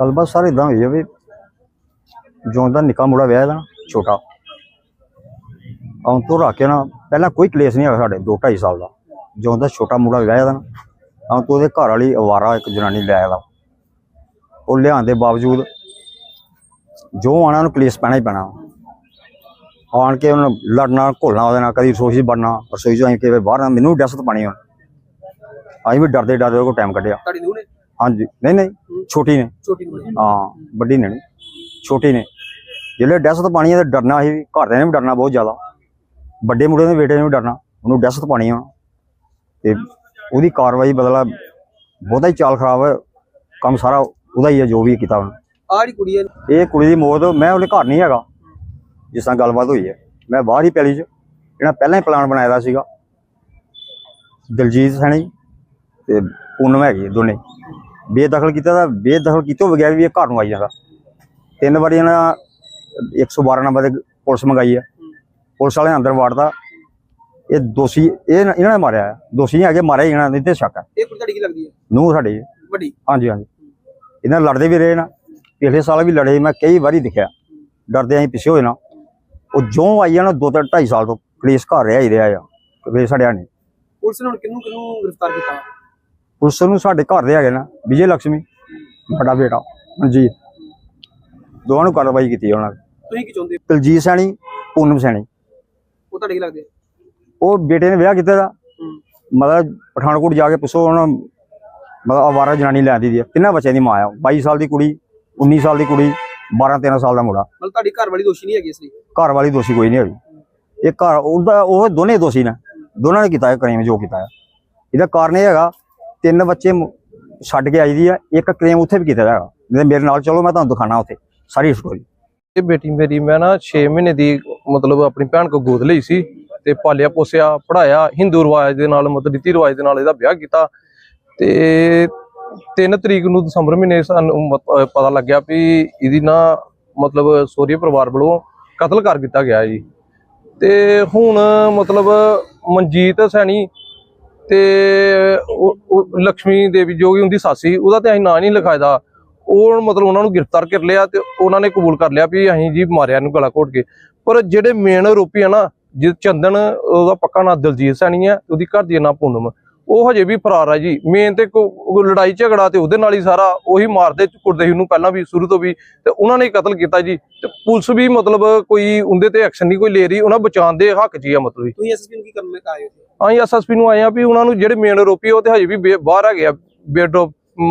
ਗੱਲਬਾਤ ਸਰ ਇਦਾਂ ਹੋਈ ਆ ਵੀ ਜਿਉਂ ਦਾ ਨਿੱਕਾ ਮੁੰਡਾ ਵਿਆਹ ਦਾ ਛੋਟਾ ਆਉਂ ਤੋਂ ਰੱਖ ਕੇ ਨਾ ਪਹਿਲਾਂ ਕੋਈ ਕਲੇਸ਼ ਨਹੀਂ ਹੈਗਾ ਸਾਡੇ 2 2.5 ਸਾਲ ਦਾ। ਜਿਉਂ ਦਾ ਛੋਟਾ ਮੁੰਡਾ ਵਿਆਹ ਦਾ ਨਾ ਆਉਂ ਤੋਂ ਉਹਦੇ ਘਰ ਵਾਲੀ ਅਵਾਰਾ ਇੱਕ ਜਨਾਨੀ ਲੈ ਆਇਆ ਉਹ ਲਿਆਉਣ ਦੇ ਬਾਵਜੂਦ ਜੋ ਆਣਾ ਨੂੰ ਕਲੇਸ਼ ਪੈਣਾ ਹੀ ਪੈਣਾ। ਆਣ ਕੇ ਉਹਨੂੰ ਲੜਨਾ ਘੋਲਣਾ ਉਹਦੇ ਨਾਲ ਕਦੀ ਰਸੋਈ ਵੜਨਾ ਰਸੋਈ 'ਚ ਆਈ ਕਿ ਬਾਹਰ ਨਾ ਮੈਨੂੰ ਡਸਤ ਪਾਣੀ ਹੁਣ। ਅਸੀਂ ਵੀ ਡਰਦੇ ਡਰਦੇ ਉਹ ਟਾਈਮ ਕੱਢਿਆ। ਤੁਹਾਡੀ ਨੂੰਹ ਨੇ? ਹਾਂਜੀ ਨਹੀਂ ਨਹੀਂ। ਛੋਟੀ ਨੇ। ਛੋਟੀ ਨੂੰਹ ਨੇ। ਹਾਂ ਵੱਡੀ ਨੇ। ਨੀ, ਛੋਟੀ ਨੇ। ਜਿਹੜੇ ਡੈਸ ਤੋਂ ਪਾਣੀ ਆ ਤੇ ਡਰਨਾ ਸੀ ਘਰਦਿਆਂ ਨੇ ਵੀ ਡਰਨਾ ਬਹੁਤ ਜ਼ਿਆਦਾ। ਵੱਡੇ ਮੁੰਡੇ ਦੇ ਬੇਟੇ ਨੇ ਵੀ ਡਰਨਾ। ਉਹਨੂੰ ਡੈਸ ਤੋਂ ਪਾਣੀ ਆ। ਤੇ ਉਹਦੀ ਕਾਰਵਾਈ ਬਦਲਾ ਬਹੁਤਾ ਹੀ ਚਾਲ ਖਰਾਬ ਹੈ ਕੰਮ ਸਾਰਾ ਉਹਦਾ ਹੀ ਹੈ ਜੋ ਵੀ ਕੀਤਾ ਉਹਨੇ। ਜਿਹੜੀ ਕੁੜੀ ਹੈ ਇਹ ਕੁੜੀ ਦੀ ਮੌਤ ਮੈਂ ਉਹਦੇ ਘਰ ਨਹੀਂ ਹੈਗਾ। ਜਿਸ ਤਰ੍ਹਾਂ ਗੱਲਬਾਤ ਹੋਈ ਹੈ ਮੈਂ ਬਾਹਰ ਹੀ ਪੈਲੀ 'ਚ ਇਹਨਾਂ ਪਹਿਲਾਂ ਹੀ ਪਲਾਨ ਬਣਾਇਆ ਦਾ ਸੀਗਾ। ਦਿਲਜੀਤ ਸੈਣੀ ਤੇ ਪੂਨਮ ਹੈਗੀ ਦੋਨੇ। ਬੇਦਖਲ ਕੀਤਾ ਤਾਂ ਬੇਦਖਲ ਕੀਤੋਂ ਬਗੈਰ ਵੀ ਇਹ ਘਰ ਨੂੰ ਆਈ ਜਾਂਦਾ। ਤਿੰਨ ਵਾਰੀ ਇਹਨਾਂ 112 ਨੰਬਰ ਤੇ ਪੁਲਿਸ ਮੰਗਾਈ ਹੈ ਪੁਲਿਸ ਵਾਲੇ ਅੰਦਰ ਵਾੜਦਾ ਇਹ ਦੋਸ਼ੀ ਇਹ ਇਹਨਾਂ ਨੇ ਮਾਰਿਆ। ਦੋਸ਼ੀ ਨਹੀਂ ਹੈਗੇ ਮਾਰਿਆ ਇਹਨਾਂ ਨੇ ਤੇ ਸ਼ੱਕ ਹੈ ਇਹ ਕੁੜੀ ਤੁਹਾਡੀ ਕੀ ਲੱਗਦੀ ਹੈ ਨੂੰ ਸਾਡੀ। ਵੱਡੀ। ਹਾਂਜੀ ਹਾਂਜੀ। ਇਹਨਾਂ ਲੜਦੇ ਵੀ ਰਹੇ ਨਾ। ਪਿਛਲੇ ਸਾਲ ਵੀ ਲੜੇ ਮੈਂ ਕਈ ਵਾਰੀ ਦਿਖਿਆ। ਡਰਦੇ ਅਸੀਂ ਪਿੱਛੇ ਹੋਏ ਨਾ। ਉਹ ਜੋ ਆਈ ਆ ਨਾ ਦੋ ਤਿੰਨ ਢਾਈ ਸਾਲ ਤੋਂ। ਕਲੇਸ਼ ਘਰ ਰਿਹਾ ਹੀ ਰਿਹਾ ਆ। ਕਦੇ ਛੜਿਆ ਨਹੀਂ। ਪੁਲਿਸ ਨੇ ਹੁਣ ਕਿਹਨੂੰ ਕਿਹਨੂੰ ਗ੍ਰਿਫਤਾਰ ਕੀਤਾ? ਪੁਲਿਸ ਨੂੰ ਸਾਡੇ ਘਰ ਦੇ ਹੈਗੇ ਨਾ ਵਿਜੇ ਲక్ష్ਮੀ ਵੱਡਾ ਬੇਟਾ ਮਨਜੀਤ। ਦੋਵਾਂ ਨੂੰ ਕਾਰਵਾਈ ਕੀਤੀ ਉਹਨਾਂ ਨੇ। ਤੁਸੀਂ ਕੀ ਚਾਹੁੰਦੇ ਹੋ? ਦਲਜੀਤ ਸੈਣੀ ਪੂਨਮ ਸੈਣੀ। ਉਹ ਤੁਹਾਡੇ ਕੀ ਲੱਗਦੇ? ਆ? ਉਹ ਬੇਟੇ ਨੇ ਵਿਆਹ ਕੀਤਾ ਦਾ। ਹੂੰ। ਮਤਲਬ ਪਠਾਨਕੋਟ ਜਾ ਕੇ ਪੁੱਛੋ ਉਹਨਾਂ ਮਤਲਬ ਆਵਾਰਾ ਜਨਾਨੀ ਲੈਂਦੀ ਦੀ ਆ। ਤਿੰਨਾਂ ਬੱਚਿਆਂ ਦੀ ਮਾਂ ਆ। 22 ਸਾਲ ਦੀ ਕੁੜੀ 19 ਸਾਲ ਦੀ ਕੁੜੀ 12 13 ਸਾਲ ਦਾ ਮੁੰਡਾ। ਮਤਲਬ ਤੁਹਾਡੀ ਘਰ ਵਾਲੀ ਦੋਸ਼ੀ ਨਹੀਂ ਹੈਗੀ ਇਸ ਲਈ? ਘਰ ਵਾਲੀ ਦੋਸ਼ੀ ਕੋਈ ਨਹੀਂ ਹੈਗੀ। ਇਹ ਘਰ ਉਹਦਾ ਉਹ ਦੋਨੇ ਦੋਸ਼ੀ ਨੇ। ਦੋਨਾਂ ਨੇ ਕੀਤਾ ਹੈ ਕ੍ਰਾਈਮ ਜੋ ਕੀਤਾ ਹੈ ਇਹਦਾ ਕਾਰਨ ਇਹ ਹੈਗਾ ਤਿੰਨ ਬੱਚੇ ਛੱਡ ਕੇ ਆਈ ਦੀ ਆ, ਇੱਕ ਕ੍ਰਾਈਮ ਉੱਥੇ ਵੀ ਕੀਤਾ ਹੈਗਾ। ਨਹੀਂ ਮੇਰੇ ਨਾਲ ਚਲੋ, ਮੈਂ ਤੁਹਾਨੂੰ ਦਿਖਾਣਾ ਉੱਥੇ, ਸਾਰੀ ਸਟੋਰੀ ਇਹ ਬੇਟੀ ਮੇਰੀ, ਮੈਂ ਨਾ 6 ਮਹੀਨੇ ਦੀ, ਮਤਲਬ ਆਪਣੀ ਭੈਣ ਕੋ ਗੋਦ ਲਈ ਸੀ ਤੇ ਪਾਲਿਆ ਪੋਸਿਆ ਪੜਾਇਆ ਹਿੰਦੂ ਰਿਵਾਜ ਦੇ ਨਾਲ, ਮਤਲਬ ਰੀਤੀ ਰਿਵਾਜ ਦੇ ਨਾਲ ਇਹਦਾ ਵਿਆਹ ਕੀਤਾ। ਤੇ 3 ਤਰੀਕ ਨੂੰ ਦਸੰਬਰ ਮਹੀਨੇ ਸਾਨੂੰ ਪਤਾ ਲੱਗਿਆ ਵੀ ਇਹਦੀ ਨਾ, ਮਤਲਬ ਸੋਰੀ ਪਰਿਵਾਰ ਵੱਲੋਂ ਕਤਲ ਕਰ ਦਿੱਤਾ ਗਿਆ ਜੀ। ਤੇ ਹੁਣ, ਮਤਲਬ ਮਨਜੀਤ ਸੈਣੀ ਤੇ ਉਹ- ਲక్ష్ਮੀ ਦੇਵੀ ਜੋ ਕਿ ਉਹਦੀ ਸਾਸੀ ਉਹਦਾ ਤੇ ਅਸੀਂ ਨਾਂ ਨਹੀਂ ਲਿਖਾਇਦਾ। ਉਹ ਮਤਲਬ ਉਹਨਾਂ ਨੂੰ ਗ੍ਰਿਫਤਾਰ ਕਰ ਲਿਆ ਤੇ ਉਹਨਾਂ ਨੇ ਕਬੂਲ ਕਰ ਲਿਆ ਵੀ ਅਸੀਂ ਜੀ ਮਾਰਿਆ ਨੂੰ ਗਲਾ ਘੋਟ ਕੇ। ਪਰ ਜਿਹੜੇ ਮੇਨ ਆਰੋਪੀ ਆ ਨਾ ਜਿ ਚੰਦਨ, ਉਹਦਾ ਪੱਕਾ ਨਾਂ ਦਲਜੀਤ ਸੈਣੀ ਆ, ਉਹਦੀ ਘਰ ਦੀ ਨਾਂ ਪੂਨਮ। ਉਹ ਹਜੇ ਵੀ ਫਰਾਰ ਆ ਜੀ। ਮੇਨ ਤੇ ਲੜਾਈ ਝਗੜਾ ਤੇ ਉਹਦੇ ਨਾਲ ਹੀ ਸਾਰਾ ਉਹੀ ਮਾਰਦੇ ਕੁੱਟਦੇ ਸੀ ਉਹਨੂੰ ਪਹਿਲਾਂ ਵੀ ਸ਼ੁਰੂ ਤੋਂ ਵੀ। ਤੇ ਉਹਨਾਂ ਨੇ ਹੀ ਕਤਲ ਕੀਤਾ ਜੀ। ਤੇ ਪੁਲਿਸ ਵੀ ਮਤਲਬ ਕੋਈ ਉਹਦੇ ਤੇ ਐਕਸ਼ਨ ਨਹੀਂ ਕੋਈ ਲੈ ਰਹੀ ਉਹਨਾਂ ਬਚਾਉਣ ਦੇ ਹੱਕ 'ਚ ਹੀ ਆ ਮਤਲਬ ਤੁਸੀਂ ਐਸਐਸਪੀ ਨੂੰ ਕੀ ਕਰਨ ਲਈ ਆਏ ਹੋ ਅਸੀਂ ਐਸਐਸਪੀ ਨੂੰ ਆਏ ਆ ਵੀ ਉਹਨਾਂ ਨੂੰ ਜਿਹੜੇ ਮੇਨ ਆਰੋਪੀ ਉਹ ਤੇ ਹਜੇ ਵੀ ਬਾਹਰ ਆ ਬੇਡ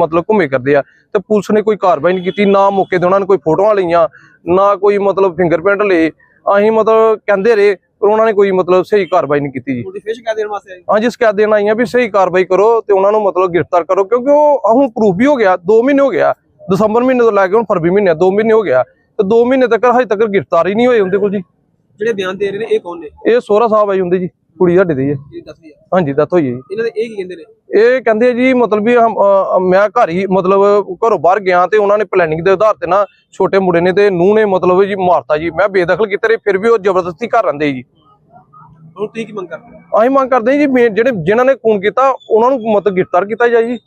ਮਤਲਬ ਘੁੰਮੇ ਕਰਦੇ ਆ। ਤੇ ਪੁਲਿਸ ਨੇ ਕੋਈ ਕਾਰਵਾਈ ਨਹੀਂ ਕੀਤੀ ਨਾ ਮੌਕੇ ਤੇ ਉਹਨਾਂ ਨੇ ਕੋਈ ਫੋਟੋਆਂ ਲਈਆਂ ਨਾ ਕੋਈ ਮਤਲਬ ਫਿੰਗਰਪ੍ਰਿੰਟ ਲਏ। ਅਸੀਂ ਮਤਲਬ ਕਹਿੰਦੇ ਰਹੇ ਪਰ ਉਹਨਾਂ ਨੇ ਕੋਈ ਮਤਲਬ ਸਹੀ ਕਾਰਵਾਈ ਨਹੀਂ ਕੀਤੀ ਜੀ। ਉਹਦੀ ਫੇਸ਼ ਕਹਿ ਦੇਣ ਵਾਸਤੇ ਆਏ? ਹਾਂਜੀ ਸ਼ਿਕਾਇਤ ਦੇਣ ਆਈਆਂ ਵੀ ਸਹੀ ਕਾਰਵਾਈ ਕਰੋ ਤੇ ਉਹਨਾਂ ਨੂੰ ਮਤਲਬ ਗ੍ਰਿਫਤਾਰ ਕਰੋ ਕਿਉਂਕਿ ਉਹ ਹੁਣ ਪ੍ਰੂਫ ਵੀ ਹੋ ਗਿਆ 2 ਮਹੀਨੇ ਹੋ ਗਿਆ। ਦਸੰਬਰ ਮਹੀਨੇ ਤੋਂ ਲੈ ਕੇ ਹੁਣ ਫਰਵਰੀ ਮਹੀਨੇ 2 ਮਹੀਨੇ ਹੋ ਗਿਆ। ਤੇ 2 ਮਹੀਨੇ ਤੱਕ ਹਜੇ ਤੱਕ ਗ੍ਰਿਫਤਾਰ ਹੀ ਨਹੀਂ ਹੋਏ ਉਹਦੇ ਕੋਲ ਜੀ। ਜਿਹੜੇ ਬਿਆਨ ਦੇ ਰਹੇ ਨੇ ਇਹ ਕੌਣ ਨੇ? ਇਹ ਸੋਹਰਾ ਸਾਹਿਬ ਆਈ ਹੁੰਦੇ ਜੀ ਕੁੜੀ ਸਾਡੇ ਦੀ ਹੈ। ਹਾਂਜੀ ਦੱਤ ਹੋਈ ਹੈ ਜੀ। ਇਹਨਾਂ ਦੇ ਇਹ ਕੀ ਕਹਿੰਦੇ ਨੇ? ਇਹ ਕਹਿੰਦੇ ਜੀ ਮਤਲਬ ਵੀ ਮੈਂ ਘਰ ਹੀ ਮਤਲਬ ਘਰੋਂ ਬਾਹਰ ਗਿਆ ਤੇ ਉਹਨਾਂ ਨੇ ਪਲੈਨਿੰਗ ਦੇ ਆਧਾਰ ਤੇ ਨਾ ਛੋਟੇ ਮੁੰਡੇ ਨੇ ਤੇ ਨੂੰਹ ਨੇ ਮਤਲਬ ਜੀ ਮਾਰਤਾ ਜੀ। ਮੈਂ ਬੇਦਖਲ ਕੀਤੇ ਰਹੇ ਫਿਰ ਵੀ ਉਹ ਜ਼ਬਰਦਸਤੀ ਘਰ ਰਹਿੰਦੇ ਜੀ। ਹੋਰ ਤੁਸੀਂ ਕੀ ਮੰਗ ਕਰਦੇ ਹੋ? ਅਸੀਂ ਮੰਗ ਕਰਦੇ ਹਾਂ ਜੀ ਮੇ- ਜਿਹੜੇ ਜਿਨ੍ਹਾਂ ਨੇ ਖੂਨ ਕੀਤਾ, ਉਹਨਾਂ ਨੂੰ ਮਤਲਬ ਗ੍ਰਿਫਤਾਰ ਕੀਤਾ ਜਾਏ ਜੀ।